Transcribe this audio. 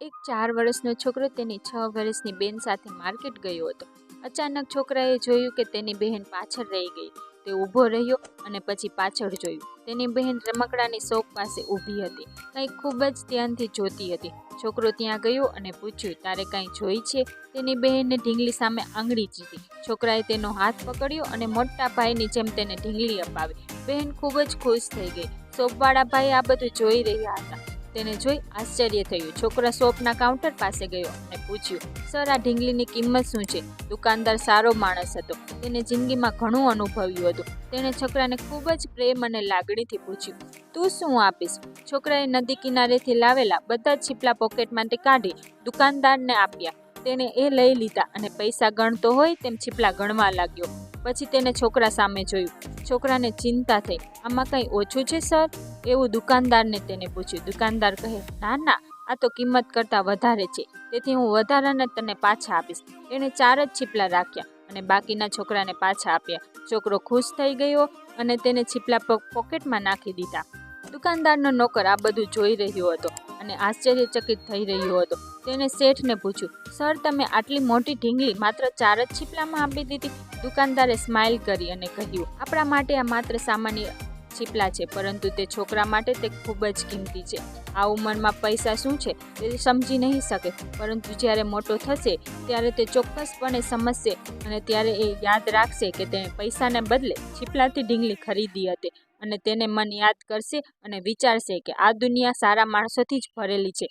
એક ચાર વર્ષનો છોકરો તેની છ વર્ષની બેન સાથે માર્કેટ ગયો હતો. અચાનક છોકરાએ જોયું કે તેની બહેન પાછળ રહી ગઈ. તે ઊભો રહ્યો અને પછી પાછળ જોયું. તેની બહેન રમકડાની શોપ પાસે ઊભી હતી. કંઈ ખૂબ જ ધ્યાનથી જોતી હતી. છોકરો ત્યાં ગયો અને પૂછ્યું, તારે કાંઈ જોઈ છે? તેની બહેનને ઢીંગલી સામે આંગળી ચીધી. છોકરાએ તેનો હાથ પકડ્યો અને મોટા ભાઈની જેમ તેને ઢીંગલી અપાવી. બહેન ખૂબ જ ખુશ થઈ ગઈ. શોપવાળા ભાઈ આ બધું જોઈ રહ્યા હતા. તેને જોઈ આશ્ચર્ય થયું. છોકરા શોપના કાઉન્ટર પાસે ગયો અને પૂછ્યું, સર, આ ઢીંગલીની કિંમત શું છે? દુકાનદાર સારો માણસ હતો. તેને જિંદગીમાં ઘણું અનુભવ્યું હતું. તેણે છોકરાને ખૂબ જ પ્રેમ અને લાગણીથી પૂછ્યું, તું શું આપીશ? છોકરાએ નદી કિનારેથી લાવેલા બધા જ છીપલા પોકેટમાંથી કાઢી દુકાનદારને આપ્યા. તેણે એ લઈ લીધા અને પૈસા ગણતો હોય તેમ છીપલા ગણવા લાગ્યો. પછી તેને છોકરા સામે જોયું. છોકરાને ચિંતા થઈ. આમાં કંઈ ઓછું છે, સર? એવું દુકાનદારને તેને પૂછ્યું. દુકાનદાર કહે, ના ના, આ તો કિંમત કરતાં વધારે છે. તેથી હું વધારાના તને પાછા આપીશ. એણે ચાર જ છીપલા રાખ્યા અને બાકીના છોકરાને પાછા આપ્યા. છોકરો ખુશ થઈ ગયો અને તેને છીપલા પોકેટમાં નાખી દીધા. દુકાનદારનો નોકર આ બધું જોઈ રહ્યો હતો. અને આશ્ચર્યચકિત થઈ રહ્યો હતો. તેને શેઠને પૂછ્યું, સર, તમે આટલી મોટી ઢીંગલી માત્ર ચાર જ છીપલામાં આપી દીધી? દુકાનદારે સ્માઇલ કરી અને કહ્યું, આપણા માટે આ માત્ર સામાન્ય છીપલા છે, પરંતુ તે છોકરા માટે તે ખૂબ જ કિંમતી છે. આ ઉંમરમાં પૈસા શું છે તે સમજી નહીં શકે, પરંતુ જ્યારે મોટો થશે, ત્યારે તે ચોક્કસપણે સમજશે અને ત્યારે એ યાદ રાખશે કે તેણે પૈસાને બદલે છીપલાથી ઢીંગલી ખરીદી હતી. અને તેને મન યાદ કરશે અને વિચારશે કે આ દુનિયા સારા માણસોથી જ ભરેલી છે.